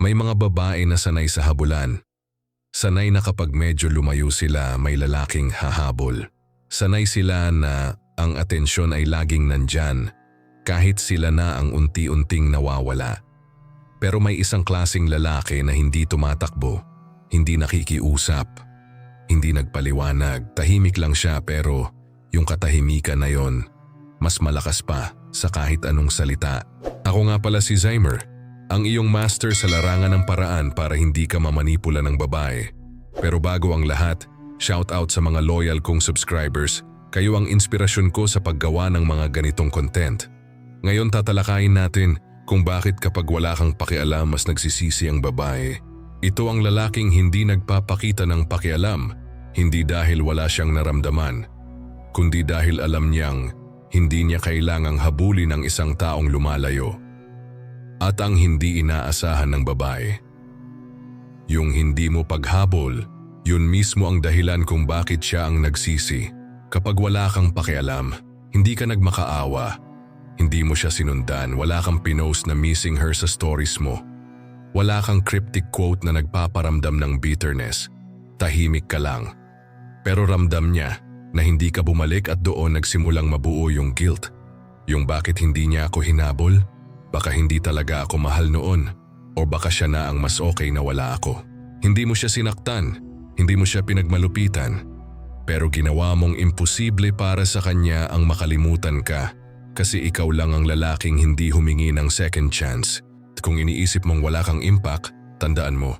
May mga babae na sanay sa habulan. Sanay na kapag medyo lumayo sila may lalaking hahabol. Sanay sila na ang atensyon ay laging nandyan kahit sila na ang unti-unting nawawala. Pero may isang klasing lalaki na hindi tumatakbo, hindi nakikiusap, hindi nagpaliwanag, tahimik lang siya pero yung katahimikan na yon mas malakas pa sa kahit anong salita. Ako nga pala si Zymer, ang iyong master sa larangan ng paraan para hindi ka mamanipula ng babae. Pero bago ang lahat, shout out sa mga loyal kong subscribers, kayo ang inspirasyon ko sa paggawa ng mga ganitong content. Ngayon tatalakayin natin kung bakit kapag wala kang pakialam mas nagsisisi ang babae. Ito ang lalaking hindi nagpapakita ng pakialam, hindi dahil wala siyang naramdaman, kundi dahil alam niyang hindi niya kailangang habulin ang isang taong lumalayo. At ang hindi inaasahan ng babae. Yung hindi mo paghabol, yun mismo ang dahilan kung bakit siya ang nagsisi. Kapag wala kang pakialam, hindi ka nagmakaawa, hindi mo siya sinundan, wala kang pinost na missing her sa stories mo. Wala kang cryptic quote na nagpaparamdam ng bitterness. Tahimik ka lang. Pero ramdam niya na hindi ka bumalik at doon nagsimulang mabuo yung guilt. Yung bakit hindi niya ako hinabol, baka hindi talaga ako mahal noon, o baka siya na ang mas okay na wala ako. Hindi mo siya sinaktan, hindi mo siya pinagmalupitan, pero ginawa mong imposible para sa kanya ang makalimutan ka kasi ikaw lang ang lalaking hindi humingi ng second chance. At kung iniisip mong wala kang impact, tandaan mo.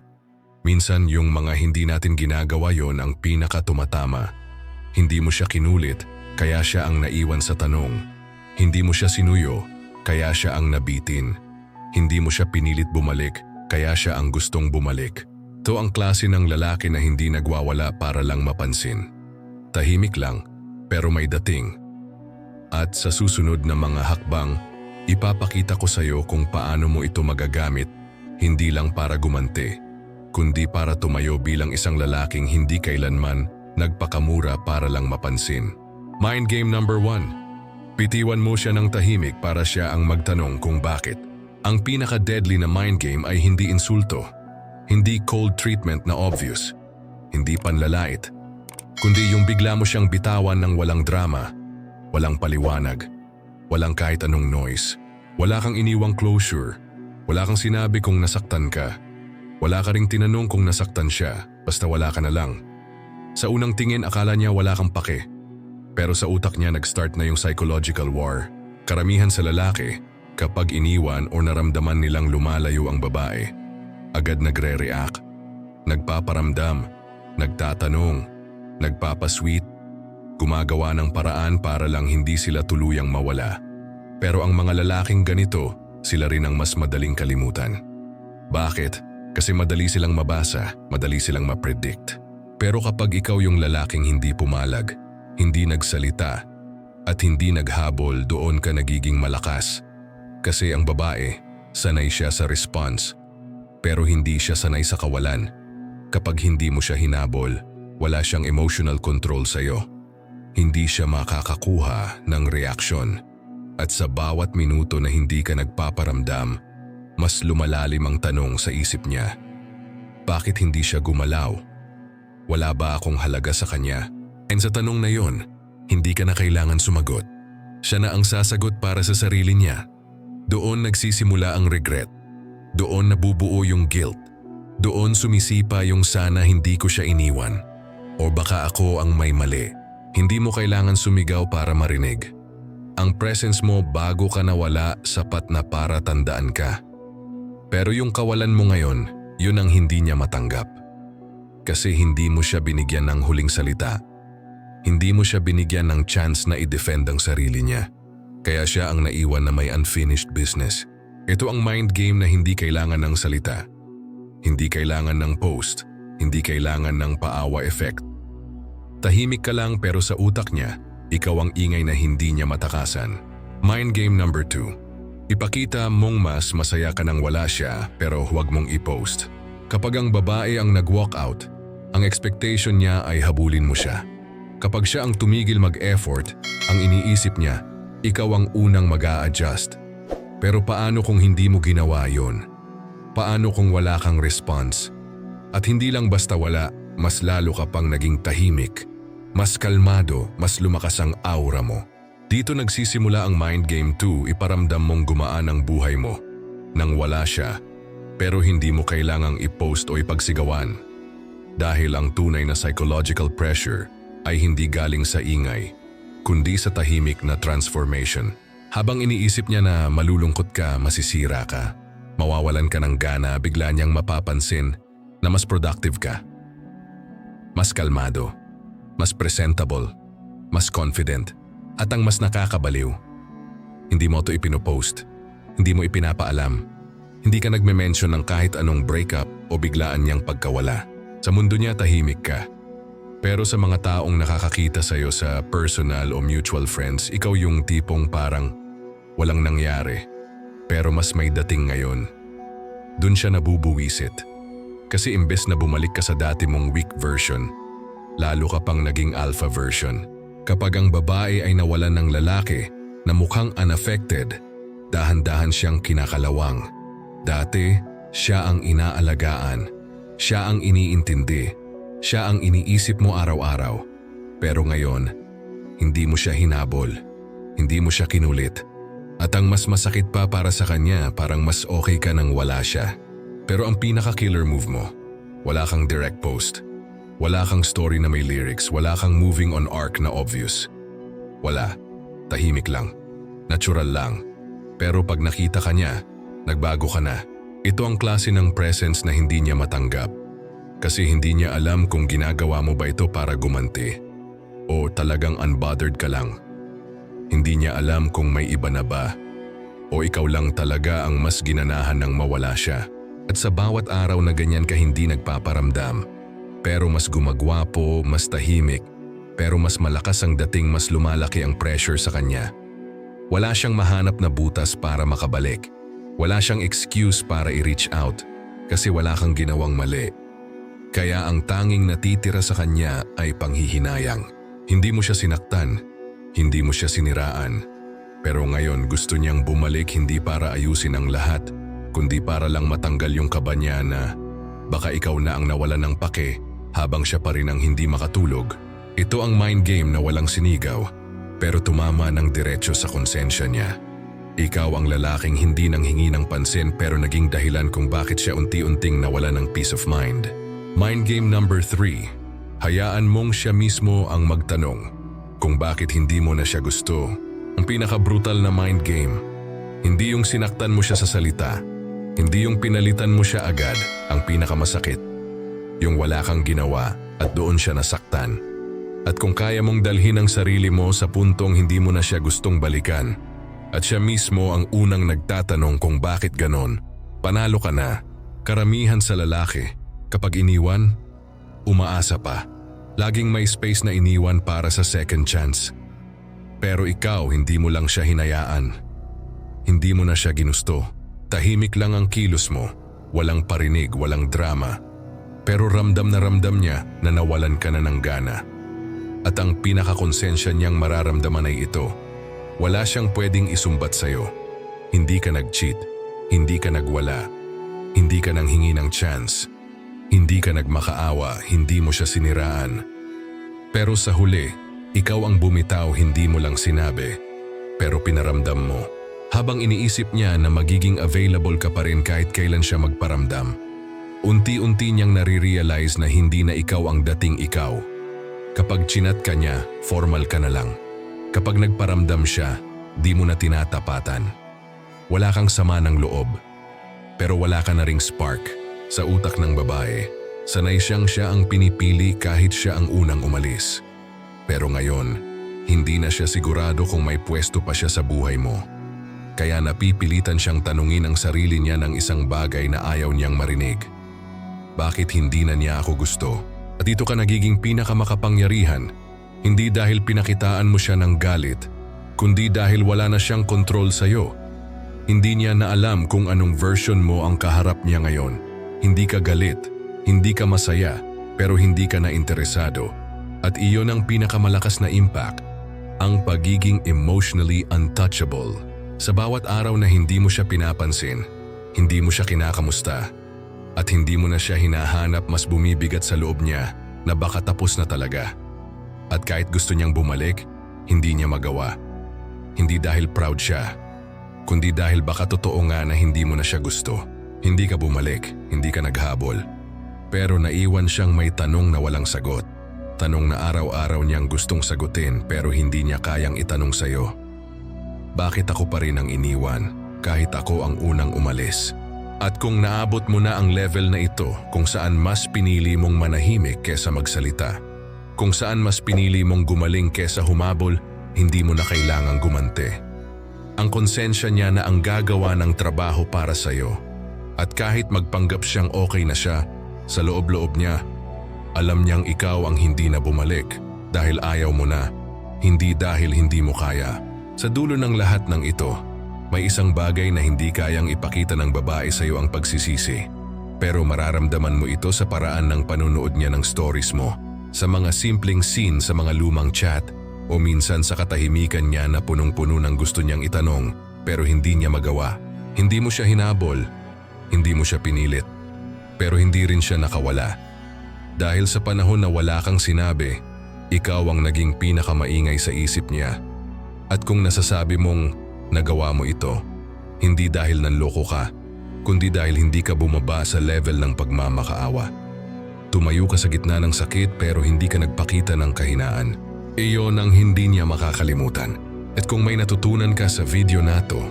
Minsan yung mga hindi natin ginagawa yon ang pinaka tumatama. Hindi mo siya kinulit, kaya siya ang naiwan sa tanong. Hindi mo siya sinuyo, kaya siya ang nabitin. Hindi mo siya pinilit bumalik, kaya siya ang gustong bumalik. To ang klase ng lalaki na hindi nagwawala para lang mapansin. Tahimik lang, pero may dating. At sa susunod na mga hakbang, ipapakita ko sa iyo kung paano mo ito magagamit, hindi lang para gumanti, kundi para tumayo bilang isang lalaking hindi kailanman nagpakamura para lang mapansin. Mind game number one. Pitiwan mo siya ng tahimik para siya ang magtanong kung bakit. Ang pinaka-deadly na mind game ay hindi insulto, hindi cold treatment na obvious, hindi panlalait, kundi yung bigla mo siyang bitawan ng walang drama, walang paliwanag, walang kahit anong noise, wala kang iniwang closure, wala kang sinabi kung nasaktan ka, wala ka ring tinanong kung nasaktan siya, basta wala ka na lang. Sa unang tingin akala niya wala kang pake, pero sa utak niya nag-start na yung psychological war. Karamihan sa lalaki, kapag iniwan o naramdaman nilang lumalayo ang babae, agad nagre-react, nagpaparamdam, nagtatanong, nagpapasweet, gumagawa ng paraan para lang hindi sila tuluyang mawala. Pero ang mga lalaking ganito, sila rin ang mas madaling kalimutan. Bakit? Kasi madali silang mabasa, madali silang ma-predict. Pero kapag ikaw yung lalaking hindi pumalag, hindi nagsalita, at hindi naghabol doon ka nagiging malakas. Kasi ang babae, sanay siya sa response. Pero hindi siya sanay sa kawalan. Kapag hindi mo siya hinabol, wala siyang emotional control sa'yo. Hindi siya makakakuha ng reaksyon. At sa bawat minuto na hindi ka nagpaparamdam, mas lumalalim ang tanong sa isip niya. Bakit hindi siya gumalaw? Wala ba akong halaga sa kanya? And sa tanong na yon, hindi ka na kailangan sumagot. Siya na ang sasagot para sa sarili niya. Doon nagsisimula ang regret. Doon nabubuo yung guilt. Doon sumisipa yung sana hindi ko siya iniwan. O baka ako ang may mali. Hindi mo kailangan sumigaw para marinig. Ang presence mo bago ka nawala sapat na para tandaan ka. Pero yung kawalan mo ngayon, yun ang hindi niya matanggap. Kasi hindi mo siya binigyan ng huling salita. Hindi mo siya binigyan ng chance na i-defend ang sarili niya. Kaya siya ang naiwan na may unfinished business. Ito ang mind game na hindi kailangan ng salita. Hindi kailangan ng post. Hindi kailangan ng paawa effect. Tahimik ka lang pero sa utak niya, ikaw ang ingay na hindi niya matakasan. Mind game number 2. Ipakita mong mas masaya ka nang wala siya pero huwag mong i-post. Kapag ang babae ang nag-walk out, ang expectation niya ay habulin mo siya. Kapag siya ang tumigil mag-effort, ang iniisip niya, ikaw ang unang mag adjust Pero paano kung hindi mo ginawa yon? Paano kung wala kang response? At hindi lang basta wala, mas lalo ka pang naging tahimik. Mas kalmado, mas lumakas ang aura mo. Dito nagsisimula ang mind game 2, iparamdam mong gumaan ang buhay mo. Nang wala siya, pero hindi mo kailangang i-post o ipagsigawan. Dahil ang tunay na psychological pressure ay hindi galing sa ingay, kundi sa tahimik na transformation. Habang iniisip niya na malulungkot ka, masisira ka, mawawalan ka ng gana, bigla niyang mapapansin na mas productive ka. Mas kalmado, mas presentable, mas confident, at ang mas nakakabaliw. Hindi mo ito ipinopost, hindi mo ipinapaalam, hindi ka nagme-mention ng kahit anong breakup o biglaan niyang pagkawala. Sa mundo niya tahimik ka. Pero sa mga taong nakakakita sa'yo sa personal o mutual friends, ikaw yung tipong parang walang nangyari. Pero mas may dating ngayon. Doon siya nabubuwisit. Kasi imbes na bumalik ka sa dati mong weak version, lalo ka pang naging alpha version. Kapag ang babae ay nawalan ng lalaki na mukhang unaffected, dahan-dahan siyang kinakalawang. Dati, siya ang inaalagaan. Siya ang iniintindi. Siya ang iniisip mo araw-araw. Pero ngayon, hindi mo siya hinabol. Hindi mo siya kinulit. At ang mas masakit pa para sa kanya, parang mas okay ka nang wala siya. Pero ang pinaka-killer move mo, wala kang direct post. Wala kang story na may lyrics, wala kang moving on arc na obvious. Wala. Tahimik lang. Natural lang. Pero pag nakita ka niya, nagbago ka na. Ito ang klase ng presence na hindi niya matanggap. Kasi hindi niya alam kung ginagawa mo ba ito para gumanti. O talagang unbothered ka lang. Hindi niya alam kung may iba na ba. O ikaw lang talaga ang mas ginanahan ng mawala siya. At sa bawat araw na ganyan ka hindi nagpaparamdam, pero mas gumagwapo, mas tahimik, pero mas malakas ang dating mas lumalaki ang pressure sa kanya. Wala siyang mahanap na butas para makabalik. Wala siyang excuse para i-reach out kasi wala kang ginawang mali. Kaya ang tanging natitira sa kanya ay panghihinayang. Hindi mo siya sinaktan, hindi mo siya siniraan. Pero ngayon gusto niyang bumalik hindi para ayusin ang lahat, kundi para lang matanggal yung kaba niya na baka ikaw na ang nawalan ng pake habang siya pa rin ang hindi makatulog. Ito ang mind game na walang sinigaw, pero tumama ng diretsyo sa konsensya niya. Ikaw ang lalaking hindi nang hingi ng pansin pero naging dahilan kung bakit siya unti-unting nawala ng peace of mind. Mind game number 3. Hayaan mong siya mismo ang magtanong kung bakit hindi mo na siya gusto. Ang pinaka-brutal na mind game. Hindi yung sinaktan mo siya sa salita. Hindi yung pinalitan mo siya agad ang pinakamasakit. Yung wala kang ginawa at doon siya nasaktan. At kung kaya mong dalhin ang sarili mo sa puntong hindi mo na siya gustong balikan, at siya mismo ang unang nagtatanong kung bakit ganon, panalo ka na. Karamihan sa lalaki, kapag iniwan, umaasa pa. Laging may space na iniwan para sa second chance. Pero ikaw, hindi mo lang siya hinayaan. Hindi mo na siya ginusto. Tahimik lang ang kilos mo. Walang parinig, walang drama. Pero ramdam na ramdam niya na nawalan ka na ng gana. At ang pinakakonsensya niyang mararamdaman ay ito. Wala siyang pwedeng isumbat sa'yo. Hindi ka nag-cheat. Hindi ka nagwala. Hindi ka nang hingi ng chance. Hindi ka nagmakaawa, hindi mo siya siniraan. Pero sa huli, ikaw ang bumitaw hindi mo lang sinabi, pero pinaramdam mo. Habang iniisip niya na magiging available ka pa rin kahit kailan siya magparamdam. Unti-unti niyang nare-realize na hindi na ikaw ang dating ikaw. Kapag chinat ka niya, formal ka na lang. Kapag nagparamdam siya, di mo na tinatapatan. Wala kang sama ng loob. Pero wala ka na ring spark sa utak ng babae. Sanay siyang siya ang pinipili kahit siya ang unang umalis. Pero ngayon, hindi na siya sigurado kung may pwesto pa siya sa buhay mo. Kaya napipilitan siyang tanungin ang sarili niya ng isang bagay na ayaw niyang marinig. Bakit hindi na niya ako gusto? At ito ka nagiging pinakamakapangyarihan, hindi dahil pinakitaan mo siya ng galit, kundi dahil wala na siyang kontrol sa'yo. Hindi niya na alam kung anong version mo ang kaharap niya ngayon. Hindi ka galit, hindi ka masaya, pero hindi ka na interesado. At iyon ang pinakamalakas na impact, ang pagiging emotionally untouchable. Sa bawat araw na hindi mo siya pinapansin, hindi mo siya kinakamusta, at hindi mo na siya hinahanap mas bumibigat sa loob niya na baka tapos na talaga. At kahit gusto niyang bumalik, hindi niya magawa. Hindi dahil proud siya, kundi dahil baka totoo nga na hindi mo na siya gusto. Hindi ka bumalik, hindi ka naghabol. Pero naiwan siyang may tanong na walang sagot. Tanong na araw-araw niyang gustong sagutin pero hindi niya kayang itanong sa'yo. Bakit ako pa rin ang iniwan kahit ako ang unang umalis? At kung naabot mo na ang level na ito kung saan mas pinili mong manahimik kesa magsalita, kung saan mas pinili mong gumaling kesa humabol, hindi mo na kailangang gumante. Ang konsensya niya na ang gagawa ng trabaho para sa'yo. At kahit magpanggap siyang okay na siya, sa loob-loob niya, alam niyang ikaw ang hindi na bumalik dahil ayaw mo na, hindi dahil hindi mo kaya. Sa dulo ng lahat ng ito, may isang bagay na hindi kayang ipakita ng babae sa iyo ang pagsisisi. Pero mararamdaman mo ito sa paraan ng panunood niya ng stories mo, sa mga simpleng scene sa mga lumang chat, o minsan sa katahimikan niya na punong-puno ng gusto niyang itanong pero hindi niya magawa. Hindi mo siya hinabol, hindi mo siya pinilit, pero hindi rin siya nakawala. Dahil sa panahon na wala kang sinabi, ikaw ang naging pinakamaingay sa isip niya. At kung nasasabi mong nagawa mo ito, hindi dahil nanloko ka, kundi dahil hindi ka bumaba sa level ng pagmamakaawa. Tumayo ka sa gitna ng sakit pero hindi ka nagpakita ng kahinaan. Iyon ang hindi niya makakalimutan. At kung may natutunan ka sa video na to,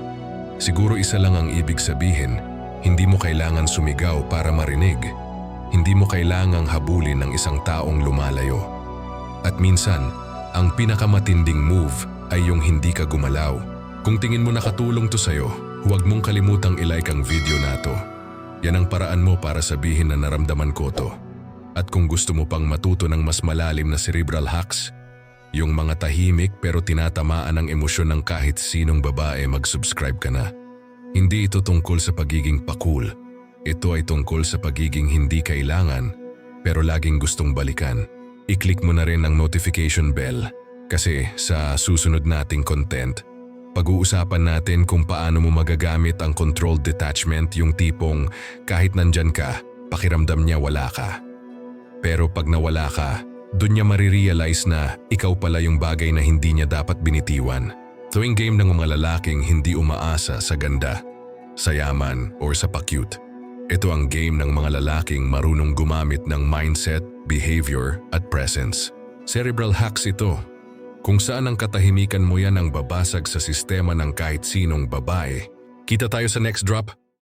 siguro isa lang ang ibig sabihin, hindi mo kailangan sumigaw para marinig. Hindi mo kailangang habulin ng isang taong lumalayo. At minsan, ang pinakamatinding move ay yung hindi ka gumalaw. Kung tingin mo nakatulong to sa'yo, huwag mong kalimutang ilike ang video na to. Yan ang paraan mo para sabihin na naramdaman ko to. At kung gusto mo pang matuto ng mas malalim na cerebral hacks, yung mga tahimik pero tinatamaan ng emosyon ng kahit sinong babae mag-subscribe ka na. Hindi ito tungkol sa pagiging pakul. Ito ay tungkol sa pagiging hindi kailangan pero laging gustong balikan. I-click mo na rin ang notification bell kasi sa susunod nating content, pag-uusapan natin kung paano mo magagamit ang controlled detachment yung tipong kahit nandyan ka, pakiramdam niya wala ka. Pero pag nawala ka, doon niya marirealize na ikaw pala yung bagay na hindi niya dapat binitiwan. Tuwing game ng mga lalaking hindi umaasa sa ganda, sa yaman, or sa pa-cute. Ito ang game ng mga lalaking marunong gumamit ng mindset, behavior, at presence. Cerebral hacks ito. Kung saan ang katahimikan mo yan ang babasag sa sistema ng kahit sinong babae. Kita tayo sa next drop.